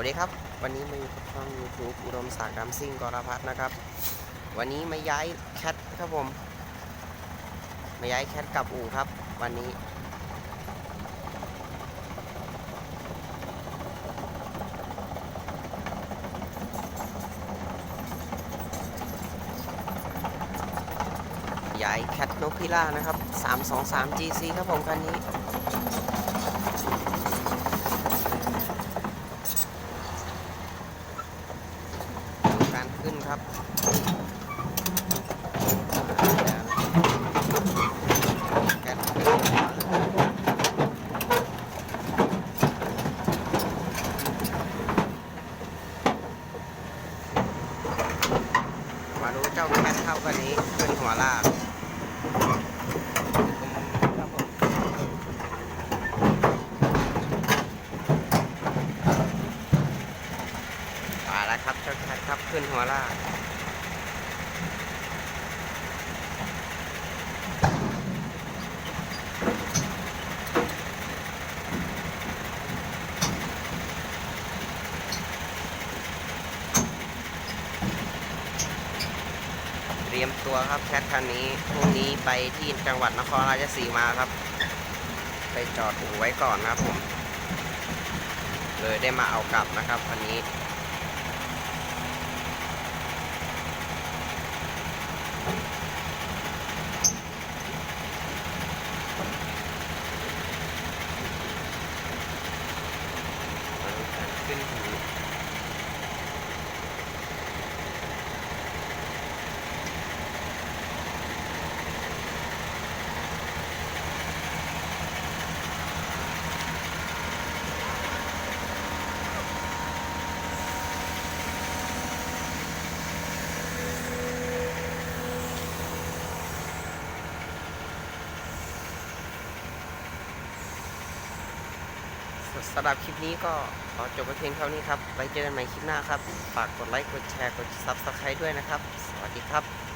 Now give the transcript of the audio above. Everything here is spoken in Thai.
วัสดีครับ วันนี้มาอยู่กับช่อง YouTube อุดมศักดิ์ดำซิ่งกรพัฒน์นะครับ วันนี้มาย้ายแคทครับผมมาย้ายแคทกลับอู่ครับ วันนี้ ย้ายแคทนกพิรานะครับ 323 GC ครับผมคันนี้ ดูการขึ้น ครับมาดูเจ้าแคทเข้ากันนี้ขึ้นหัวลากครับผมมา แล้วครับเจ้าแคทครับขึ้นหัวลากเตรียมตัวครับแคทคันนี้พรุ่งนี้ไปที่จังหวัดนครราชสีมาครับ ไปจอดอู่ไว้ก่อนนะครับผมเลยได้มาเอากลับนะครับวันนี้ มาดูการขึ้นหู สำหรับคลิปนี้ก็ขอจบไปเพียงเท่านี้ครับ ไว้เจอกันใหม่คลิปหน้าครับ ฝากกดไลค์ กดแชร์ กด Subscribe ด้วยนะครับ สวัสดีครับ